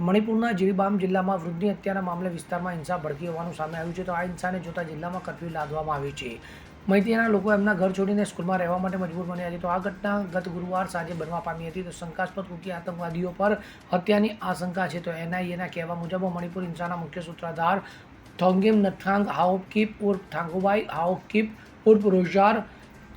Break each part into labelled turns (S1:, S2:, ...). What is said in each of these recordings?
S1: મણિપુરના જીરીબામ જિલ્લામાં વૃદ્ધની હત્યાના મામલે વિસ્તારમાં હિંસા ભડકી હોવાનું સામે આવ્યું છે. તો આ હિંસાને જોતા જિલ્લામાં કર્ફ્યુ લાદવામાં આવ્યો છે. મૈતીના લોકો એમના ઘર છોડીને સ્કૂલમાં રહેવા માટે મજબૂર બન્યા છે. તો આ ઘટના ગત ગુરુવાર સાંજે બનવા પામી હતી. તો શંકાસ્પદ કુકી આતંકવાદીઓ પર હત્યાની આશંકા છે. તો એનઆઈએના કહેવા મુજબ મણિપુર હિંસાના મુખ્ય સૂત્રધાર થોંગેમ નથાંગ હાઓકીપ ઉર્ફ થાંગુબાઈ હાઓકીપ ઉર્ફ રોજાર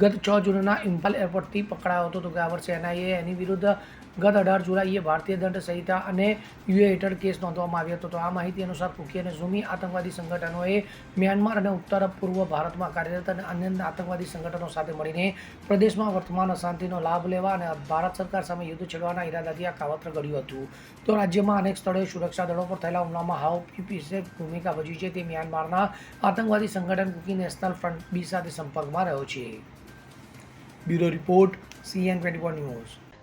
S1: ગત છ જૂનના ઇમ્ફાલ એરપોર્ટથી પકડાયો હતો. તો ગયા વર્ષે એનઆઈએ એની વિરુદ્ધ ગત અઢાર જુલાઈએ ભારતીય દંડ સંહિતા અને યુએ હેઠળ કેસ નોંધવામાં આવ્યો હતો. તો આ માહિતી અનુસાર કુકી અને ઝુમી આતંકવાદી સંગઠનોએ મ્યાનમાર અને ઉત્તર પૂર્વ ભારતમાં કાર્યરત અને અન્ય આતંકવાદી સંગઠનો સાથે મળીને પ્રદેશમાં વર્તમાન અશાંતિનો લાભ લેવા અને ભારત સરકાર સામે યુદ્ધ છેડવાના ઈરાદાથી આ કાવત્ર ઘડ્યું હતું. તો રાજ્યમાં અનેક સ્થળોએ સુરક્ષા દળો પર થયેલા હુમલામાં હાવ પીપીસે ભૂમિકા ભજવી છે તે મ્યાનમારના આતંકવાદી સંગઠન કુકી નેશનલ ફ્રન્ટ બી સાથે સંપર્કમાં રહ્યો છે. Bureau report, CN twenty news.